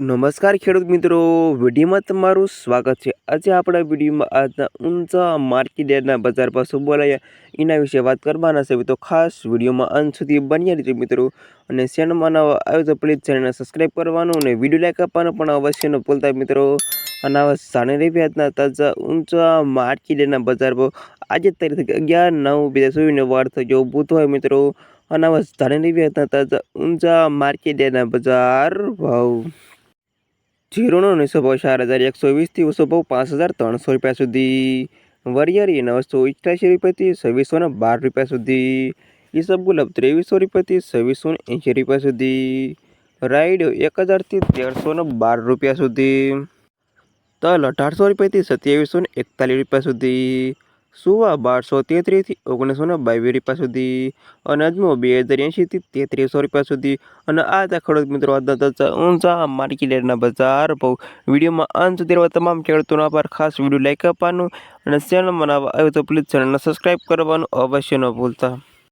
નમસ્કાર ખેડૂત મિત્રો, વિડીયોમાં તમારું સ્વાગત છે. આજે આપણા વિડીયોમાં આજના ઊંચા માર્કેટ યાર્ડના બજાર શું બોલાયા એના વિશે વાત કરવાના છે. તો ખાસ વિડીયોમાં અંત સુધી બન્યા રહેજો મિત્રો અને ચેનલમાં નવા આવ્યો તો પ્લીઝ ચેનલને સબસ્ક્રાઈબ કરવાનું અને વીડિયો લાઈક આપવાનું પણ અવશ્ય ન ભૂલતા મિત્રો. અને આવા સાને આજના તાજા ઊંચા માર્કેટ યાર્ડના બજાર પર આજે તારીખ અગિયાર નવ બે હજાર ચોવીસનો વાર થયો બુધવાર મિત્રો. અને આવા સાને હતા તાજા ઊંચા માર્કેટ યાર્ડના બજાર ભાવ જીરોનો નવસો ભાવ ચાર હજાર એકસો વીસથી ઓછો ભાવ પાંચ હજાર ત્રણસો રૂપિયા સુધી. વરિયાળી નવસો અઠ્યાસી રૂપિયાથી છવ્વીસો ને બાર રૂપિયા સુધી. ઈસબગુલાબ ત્રેવીસો રૂપિયાથી છવ્વીસો ને એંશી રૂપિયા સુધી. રાઈડ એક હજારથી તેરસો ને બાર રૂપિયા સુધી. તલ અઢારસો રૂપિયાથી સત્યાવીસો ને એકતાલીસ રૂપિયા સુધી. સુવા બારસો તેત્રીસથી ઓગણીસો ને બાવીસ રૂપિયા સુધી અને અજમો બે હજાર એંશીથી તેત્રીસો રૂપિયા સુધી. અને આ હતા ખેડૂત મિત્રો ઊંચા માર્કેટના બજાર ભાવ. વિડીયોમાં અંત સુધી તમામ ખેડૂતોનો આભાર. ખાસ વીડિયો લાઈક આપવાનું અને ચેનલમાં આવ્યો તો પ્લીઝ ચેનલને સબસ્ક્રાઈબ કરવાનું અવશ્ય ન ભૂલતા.